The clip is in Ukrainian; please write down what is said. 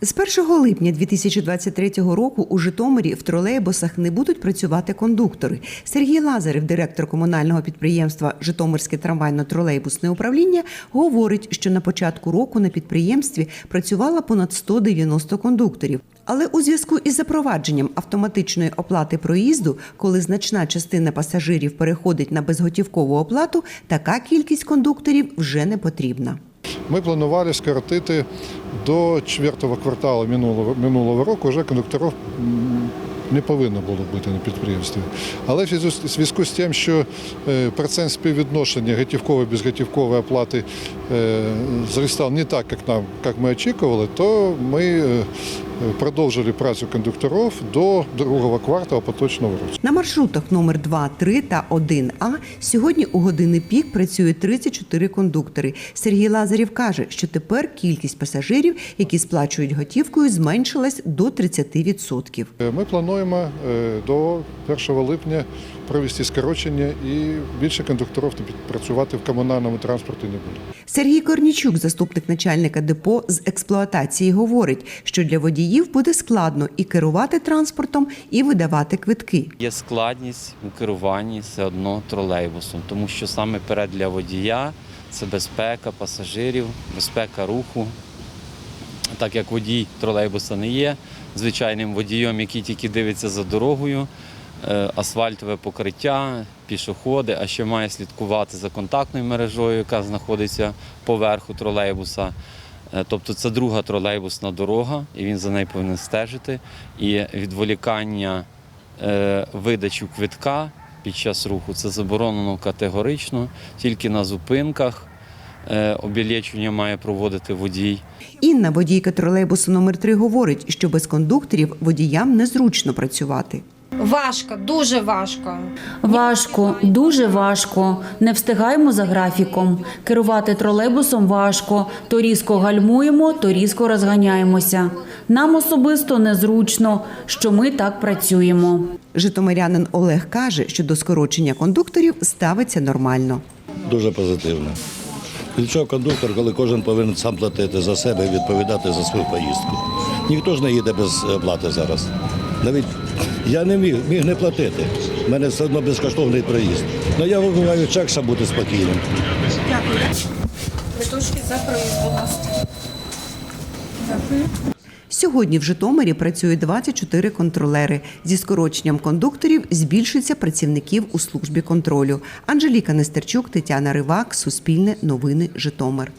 З 1 липня 2023 року у Житомирі в тролейбусах не будуть працювати кондуктори. Сергій Лазарев, директор комунального підприємства Житомирське трамвайно-тролейбусне управління, говорить, що на початку року на підприємстві працювало понад 190 кондукторів. Але у зв'язку із запровадженням автоматичної оплати проїзду, коли значна частина пасажирів переходить на безготівкову оплату, така кількість кондукторів вже не потрібна. Ми планували скоротити до четвертого кварталу минулого, минулого року вже кондукторів не повинно було бути на підприємстві. Але в зв'язку з- тим, що е, процент співвідношення готівкової безготівкової оплати е, зростав не так, як нам, як ми очікували, то ми е, продовжили працю кондукторів до другого кварталу поточного року. На маршрутах номер 2, 3 та 1А сьогодні у години пік працює 34 кондуктори. Сергій Лазарів каже, що тепер кількість пасажирів, які сплачують готівкою, зменшилась до 30%. Е, Ми плануємо до 1 липня провести скорочення і більше кондукторів працювати в комунальному транспорті не буде. Сергій Корнічук, заступник начальника депо з експлуатації, говорить, що для водіїв буде складно і керувати транспортом, і видавати квитки. Є складність у керуванні все одно тролейбусом, тому що саме перед для водія це безпека пасажирів, безпека руху. Так як водій тролейбуса не є звичайним водієм, який тільки дивиться за дорогою, асфальтове покриття, пішоходи, а ще має слідкувати за контактною мережою, яка знаходиться поверху тролейбуса. Е, Тобто це друга тролейбусна дорога, і він за нею повинен стежити. І відволікання е, видачу квитка під час руху це заборонено категорично, тільки на зупинках е, обілечення має проводити водій. Інна, водійка тролейбусу номер 3 говорить, що без кондукторів водіям незручно працювати. Важко, дуже важко. Важко, дуже важко. Не встигаємо за графіком. Керувати тролейбусом важко. То різко гальмуємо, то різко розганяємося. Нам особисто незручно, що ми так працюємо. Житомирянин Олег каже, що до скорочення кондукторів ставиться нормально. Дуже позитивно. Від чого кондуктор, коли кожен повинен сам платити за себе і відповідати за свою поїздку. Ніхто ж не їде без оплати зараз. Навіть я не міг, міг не платити. У мене все одно безкоштовний проїзд. Ну я вибиваю чек, щоб бути спокійним. Квиточки за проїзд, будь ласка. Сьогодні в Житомирі працює 24 контролери. Зі скороченням кондукторів збільшиться працівників у службі контролю. Анжеліка Нестерчук, Тетяна Ривак, Суспільне новини, Житомир.